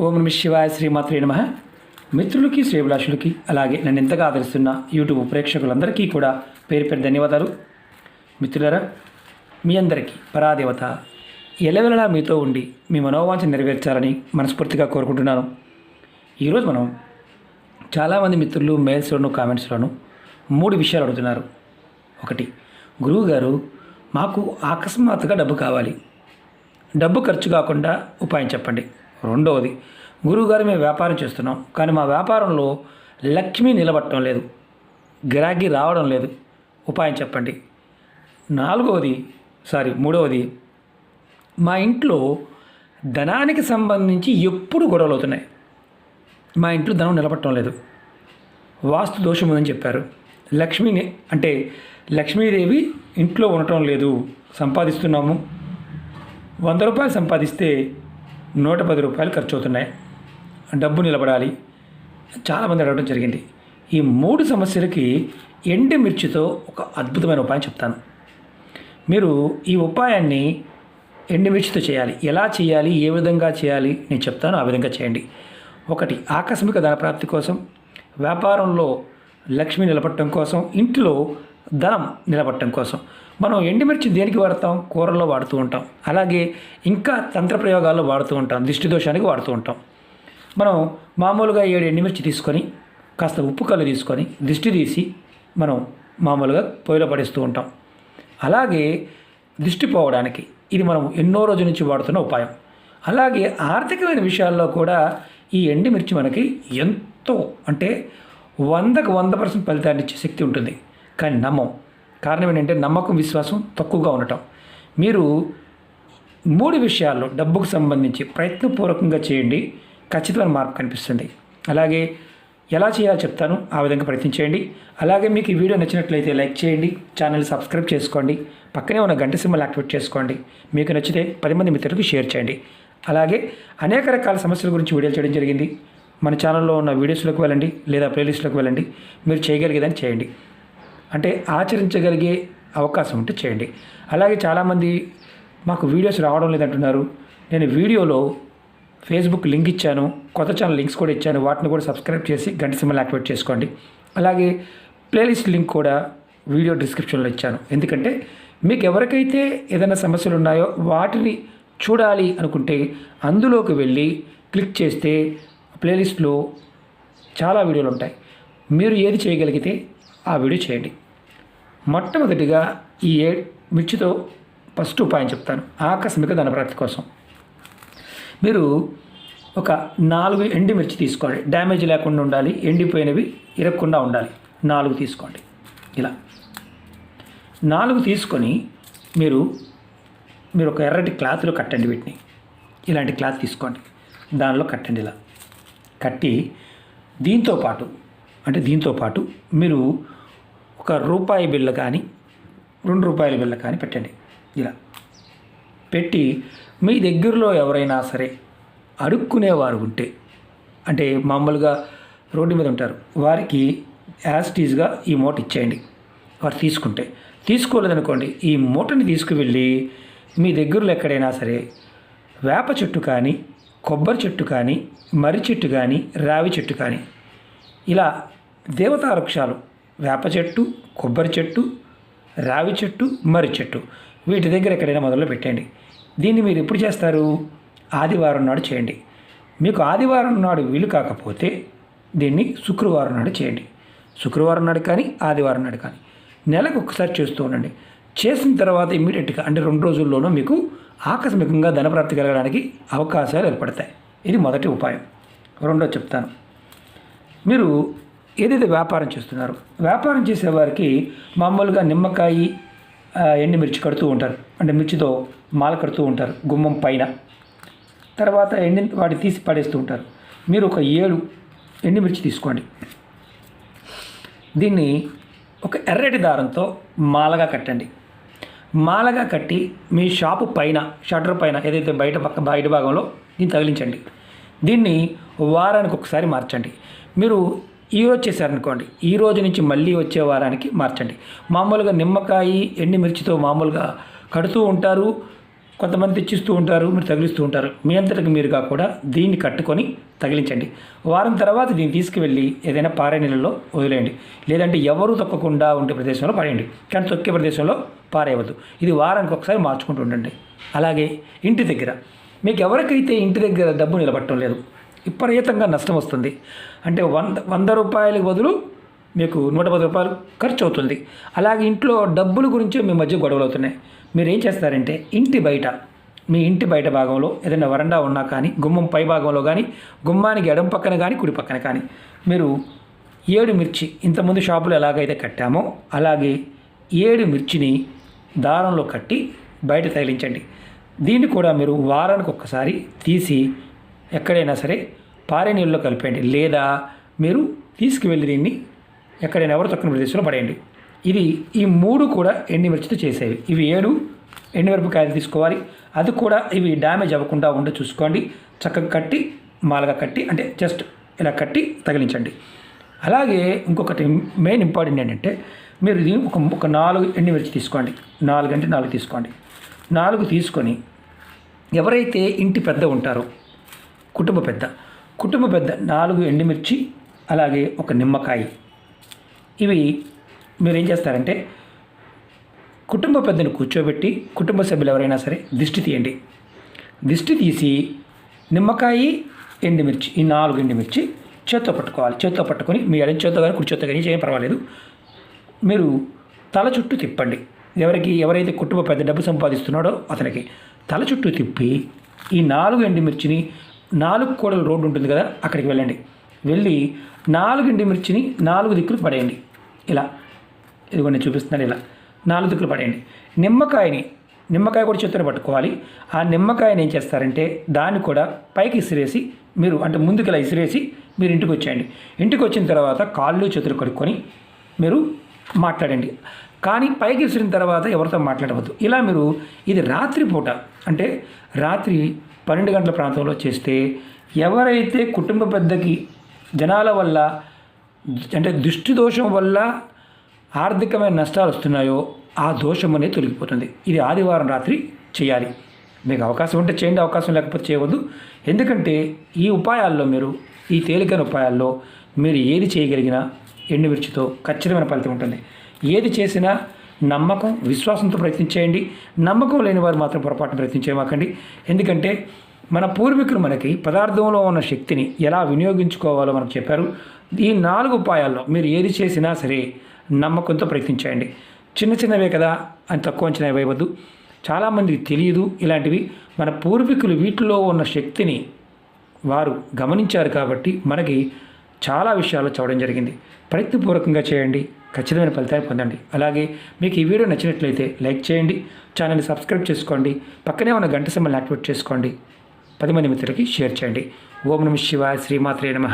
ఓం నమ శివాయ శ్రీమాత్రే నమ. మిత్రులకి శ్రీభిలాషులకి అలాగే నన్ను ఎంతగా ఆదరిస్తున్న యూట్యూబ్ ప్రేక్షకులందరికీ కూడా పేరు పేరు ధన్యవాదాలు. మిత్రులరా మీ అందరికీ పరాదేవత ఎలవెలలా మీతో ఉండి మీ మనోవాంఛ నెరవేర్చాలని మనస్ఫూర్తిగా కోరుకుంటున్నాను. ఈరోజు మనం చాలామంది మిత్రులు మెయిల్స్లోను కామెంట్స్లోను మూడు విషయాలు అడుగుతున్నారు. ఒకటి గురువుగారు మాకు అకస్మాత్తుగా డబ్బు కావాలి. డబ్బు ఖర్చు కాకుండా ఉపాయం చెప్పండి. రెండవది గురువుగారు మేము వ్యాపారం చేస్తున్నాం కానీ మా వ్యాపారంలో లక్ష్మి నిలబట్టడం లేదు గిరాకీ రావడం లేదు. ఉపాయం చెప్పండి. నాలుగవది సారీ మూడవది మా ఇంట్లో ధనానికి సంబంధించి ఎప్పుడు గొడవలు అవుతున్నాయి. మా ఇంట్లో ధనం నిలబట్టడం లేదు. వాస్తు దోషం ఉందని చెప్పారు. లక్ష్మిని అంటే లక్ష్మీదేవి ఇంట్లో ఉండటం లేదు. సంపాదిస్తున్నాము. వంద రూపాయలు సంపాదిస్తే నూట పది రూపాయలు ఖర్చు అవుతున్నాయి డబ్బు నిలబడాలి. చాలామంది అడగడం జరిగింది. ఈ మూడు సమస్యలకి ఎండి మిర్చితో ఒక అద్భుతమైన ఉపాయం చెప్తాను. మీరు ఈ ఉపాయాన్ని ఎండుమిర్చితో చేయాలి. ఎలా చేయాలి? ఏ విధంగా చేయాలి? నేను చెప్తాను. ఆ విధంగా చేయండి. ఒకటి ఆకస్మిక ధనప్రాప్తి కోసం వ్యాపారంలో లక్ష్మి నిలబట్టడం కోసం ఇంటిలో ధనం నిలబట్టడం కోసం. మనం ఎండుమిర్చి దేనికి వాడతాం? కూరల్లో వాడుతూ ఉంటాం. అలాగే ఇంకా తంత్ర ప్రయోగాల్లో వాడుతూ ఉంటాం. దిష్టి దోషానికి వాడుతూ ఉంటాం. మనం మామూలుగా ఏడు ఎండుమిర్చి తీసుకొని కాస్త ఉప్పు కళ్ళు తీసుకొని దిష్టి తీసి మనం మామూలుగా పొయ్యిలో పడేస్తూ ఉంటాం. అలాగే దిష్టి పోవడానికి ఇది మనం ఎన్నో రోజుల నుంచి వాడుతున్న ఉపాయం. అలాగే ఆర్థికమైన విషయాల్లో కూడా ఈ ఎండుమిర్చి మనకి ఎంతో అంటే వందకు వంద పర్సెంట్ ఫలితాన్ని ఇచ్చే శక్తి ఉంటుంది. కానీ నమ్మం. కారణం ఏంటంటే నమ్మకం విశ్వాసం తక్కువగా ఉండటం. మీరు మూడు విషయాల్లో డబ్బుకు సంబంధించి ప్రయత్నపూర్వకంగా చేయండి. ఖచ్చితమైన మార్పు కనిపిస్తుంది. అలాగే ఎలా చేయాలో చెప్తాను. ఆ విధంగా ప్రయత్నించేయండి అలాగే మీకు ఈ వీడియో నచ్చినట్లయితే లైక్ చేయండి. ఛానల్ సబ్స్క్రైబ్ చేసుకోండి. పక్కనే ఉన్న గంట సింబల్ యాక్టివేట్ చేసుకోండి. మీకు నచ్చితే పది మంది మిత్రులకు షేర్ చేయండి. అలాగే అనేక రకాల సమస్యల గురించి వీడియోలు చేయడం జరిగింది. మన ఛానల్లో ఉన్న వీడియోస్లోకి వెళ్ళండి. లేదా ప్లేలిస్ట్లోకి వెళ్ళండి. మీరు చేయగలిగేదని చేయండి. అంటే ఆచరించగలిగే అవకాశం ఉంటే చేయండి. అలాగే చాలామంది మాకు వీడియోస్ రావడం లేదంటున్నారు. నేను వీడియోలో ఫేస్బుక్ లింక్ ఇచ్చాను. కొత్త ఛానల్ లింక్స్ కూడా ఇచ్చాను. వాటిని కూడా సబ్స్క్రైబ్ చేసి గంట సింబల్ యాక్టివేట్ చేసుకోండి. అలాగే ప్లేలిస్ట్ లింక్ కూడా వీడియో డిస్క్రిప్షన్లో ఇచ్చాను. ఎందుకంటే మీకు ఎవరికైతే ఏదైనా సమస్యలు ఉన్నాయో వాటిని చూడాలి అనుకుంటే అందులోకి వెళ్ళి క్లిక్ చేస్తే ప్లేలిస్ట్లో చాలా వీడియోలు ఉంటాయి. మీరు ఏది చేయగలిగితే ఆ వీడియో చేయండి. మొట్టమొదటిగా ఈ ఏ మిర్చితో ఫస్ట్ ఉపాయం చెప్తాను. ఆకస్మిక ధనప్రాప్తి కోసం. మీరు ఒక నాలుగు ఎండి మిర్చి తీసుకోండి. డ్యామేజ్ లేకుండా ఉండాలి. ఎండిపోయినవి ఇరగకుండా ఉండాలి. నాలుగు తీసుకోండి. ఇలా. నాలుగు తీసుకొని మీరు మీరు ఒక ఎర్రటి క్లాత్లో కట్టండి వీటిని. ఇలాంటి క్లాత్ తీసుకోండి. దానిలో కట్టండి ఇలా. కట్టి దీంతో పాటు అంటే దీంతో పాటు మీరు ఒక రూపాయి బిళ్ళ కానీ రెండు రూపాయల బిళ్ళ కానీ పెట్టండి. ఇలా. పెట్టి మీ దగ్గరలో ఎవరైనా సరే అడుక్కునేవారు ఉంటే అంటే మామూలుగా రోడ్డు మీద ఉంటారు వారికి యాస్టీజ్గా ఈ మూట ఇచ్చేయండి. వారు తీసుకుంటే. తీసుకోలేదనుకోండి ఈ మూటని తీసుకువెళ్ళి మీ దగ్గరలో ఎక్కడైనా సరే వేప చెట్టు కానీ కొబ్బరి చెట్టు కానీ మర్రి చెట్టు కానీ రావి చెట్టు కానీ ఇలా దేవతా వృక్షాలు వేప చెట్టు కొబ్బరి చెట్టు రావి చెట్టు మర్రి చెట్టు. వీటి దగ్గర ఎక్కడైనా మొదలు పెట్టండి. దీన్ని మీరు ఎప్పుడు చేస్తారు? ఆదివారం నాడు చేయండి. మీకు ఆదివారం నాడు వీలు కాకపోతే దీన్ని శుక్రవారం నాడు చేయండి. శుక్రవారం నాడు కానీ ఆదివారం నాడు కానీ. నెలకు ఒకసారి చేస్తూ ఉండండి. చేసిన తర్వాత ఇమ్మీడియట్గా అంటే రెండు రోజుల్లోనూ మీకు ఆకస్మికంగా ధనప్రాప్తి కలగడానికి అవకాశాలు ఏర్పడతాయి. ఇది మొదటి ఉపాయం. రెండో చెప్తాను. మీరు ఏదైతే వ్యాపారం చేస్తున్నారో వ్యాపారం చేసేవారికి మామూలుగా నిమ్మకాయ ఎండుమిర్చి కడుతూ ఉంటారు. అంటే మిర్చితో మాల కడుతూ ఉంటారు గుమ్మం పైన. తర్వాత ఎండి వాటి తీసి పడేస్తూ ఉంటారు. మీరు ఒక ఏడు ఎండుమిర్చి తీసుకోండి. దీన్ని ఒక ఎర్రటి దారంతో మాలగా కట్టండి. మాలగా కట్టి మీ షాపు పైన షట్టర్ పైన ఏదైతే బయట పక్క బయట భాగంలో దీన్ని తగిలించండి. దీన్ని వారానికి ఒకసారి మార్చండి. మీరు ఈ రోజు చేశారనుకోండి. ఈ రోజు నుంచి మళ్ళీ వచ్చే వారానికి మార్చండి. మామూలుగా నిమ్మకాయ ఎండిమిర్చితో మామూలుగా కడుతూ ఉంటారు. కొంతమంది తెచ్చిస్తూ ఉంటారు మీరు తగిలిస్తూ ఉంటారు. మీ అంతటికి మీరుగా కూడా దీన్ని కట్టుకొని తగిలించండి. వారం తర్వాత దీన్ని తీసుకువెళ్ళి ఏదైనా పారే నీళ్ళలో వదిలేయండి. లేదంటే ఎవరు తొక్కకుండా ఉండే ప్రదేశంలో పడేయండి కానీ తొక్కే ప్రదేశంలో పారేయవద్దు. ఇది వారానికి ఒకసారి మార్చుకుంటూ ఉండండి. అలాగే ఇంటి దగ్గర. మీకు ఎవరికైతే ఇంటి దగ్గర డబ్బు నిలబట్టడం లేదు విపరీతంగా నష్టం వస్తుంది. అంటే వంద వంద రూపాయలకు బదులు మీకు నూట పది రూపాయలు ఖర్చు అవుతుంది. అలాగే ఇంట్లో డబ్బుల గురించి మీ మధ్య గొడవలు అవుతున్నాయి. మీరు ఏం చేస్తారంటే ఇంటి బయట మీ ఇంటి బయట భాగంలో ఏదైనా వరండా ఉన్నా కానీ గుమ్మం పై భాగంలో కానీ గుమ్మానికి ఎడం పక్కన కానీ కుడి పక్కన కానీ మీరు ఏడు మిర్చి ఇంతకుముందు షాపులో ఎలాగైతే కట్టామో అలాగే ఏడు మిర్చిని దారంలో కట్టి బయట తగిలించండి. దీన్ని కూడా మీరు వారానికి ఒక్కసారి తీసి ఎక్కడైనా సరే పారే నీళ్ళలో కలిపేయండి. లేదా మీరు తీసుకువెళ్ళి దీన్ని ఎక్కడైనా ఎవరు తక్కువ ప్రదేశంలో పడేయండి. ఇది ఈ మూడు కూడా ఎండిమిర్చితో చేసేవి. ఇవి ఏడు ఎండుమిరపకాయలు తీసుకోవాలి. అది కూడా ఇవి డ్యామేజ్ అవ్వకుండా ఉండి చూసుకోండి. చక్కగా కట్టి మాలగా కట్టి అంటే జస్ట్ ఇలా కట్టి తగిలించండి. అలాగే ఇంకొకటి మెయిన్ ఇంపార్టెంట్ ఏంటంటే మీరు ఇది ఒక ఒక నాలుగు ఎండుమిర్చి తీసుకోండి. నాలుగు అంటే నాలుగు తీసుకోండి. నాలుగు తీసుకొని ఎవరైతే ఇంటి పెద్ద ఉంటారో కుటుంబ పెద్ద. కుటుంబ పెద్ద నాలుగు ఎండుమిర్చి అలాగే ఒక నిమ్మకాయ. ఇవి మీరు ఏం చేస్తారంటే కుటుంబ పెద్దను కూర్చోబెట్టి కుటుంబ సభ్యులు ఎవరైనా సరే దిష్టి తీయండి. దిష్టి తీసి నిమ్మకాయ ఎండుమిర్చి ఈ నాలుగు ఎండుమిర్చి చేత్తో పట్టుకోవాలి. చేత్తో పట్టుకొని మీ ఎడం చేత్తో కానీ కుడి చేత్తో కానీ ఏం పర్వాలేదు. మీరు తల చుట్టూ తిప్పండి. ఎవరికి ఎవరైతే కుటుంబ పెద్ద డబ్బు సంపాదిస్తున్నాడో అతనికి తల చుట్టూ తిప్పి ఈ నాలుగు ఎండుమిర్చిని నాలుగు కోడల రోడ్డు ఉంటుంది కదా అక్కడికి వెళ్ళండి. వెళ్ళి నాలుగు మిర్చిని నాలుగు దిక్కులు పడేయండి. ఇలా. ఇదిగో నేను చూపిస్తున్నాను ఇలా. నాలుగు దిక్కులు పడేయండి. నిమ్మకాయని నిమ్మకాయ కూడా చేతిలో పట్టుకోవాలి. ఆ నిమ్మకాయని ఏం చేస్తారంటే దాన్ని కూడా పైకి ఇసిరేసి మీరు అంటే ముందుకు ఇలా ఇసిరేసి మీరు ఇంటికి వచ్చేయండి. ఇంటికి వచ్చిన తర్వాత కాళ్ళు చేతులు కడుక్కొని మీరు మాట్లాడండి. కానీ పైకి విసిరిన తర్వాత ఎవరితో మాట్లాడవద్దు. ఇలా మీరు ఇది రాత్రిపూట అంటే రాత్రి పన్నెండు గంటల ప్రాంతంలో చేస్తే ఎవరైతే కుటుంబ పెద్దకి జనాల వల్ల అంటే దృష్టి దోషం వల్ల ఆర్థికమైన నష్టాలు వస్తున్నాయో ఆ దోషం అనేది తొలగిపోతుంది. ఇది ఆదివారం రాత్రి చేయాలి. మీకు అవకాశం ఉంటే చేయండి అవకాశం లేకపోతే చేయవద్దు. ఎందుకంటే ఈ ఉపాయాల్లో మీరు ఈ తేలికైన ఉపాయాల్లో మీరు ఏది చేయగలిగినా ఎండుమిర్చితో ఖచ్చితమైన ఫలితం ఉంటుంది. ఏది చేసినా నమ్మకం విశ్వాసంతో ప్రయత్నించేయండి నమ్మకం లేని వారు మాత్రం పొరపాటున ప్రయత్నించేయమాకండి ఎందుకంటే మన పూర్వీకులు మనకి పదార్థంలో ఉన్న శక్తిని ఎలా వినియోగించుకోవాలో మనకు చెప్పారు. ఈ నాలుగు ఉపాయాల్లో మీరు ఏది చేసినా సరే నమ్మకంతో ప్రయత్నించేయండి చిన్న చిన్నవే కదా అని తక్కువ అంచనా వేయవద్దు. చాలామందికి తెలియదు ఇలాంటివి. మన పూర్వీకులు వీటిలో ఉన్న శక్తిని వారు గమనించారు కాబట్టి మనకి చాలా విషయాలు చూడడం జరిగింది. ప్రయత్నపూర్వకంగా చేయండి. ఖచ్చితమైన ఫలితాన్ని పొందండి. అలాగే మీకు ఈ వీడియో నచ్చినట్లయితే లైక్ చేయండి ఛానల్ని సబ్స్క్రైబ్ చేసుకోండి పక్కనే ఉన్న గంట సింబల్ని యాక్టివేట్ చేసుకోండి. పది మంది మిత్రులకి షేర్ చేయండి. ఓం నమ శివాయ శ్రీమాత్రే నమ.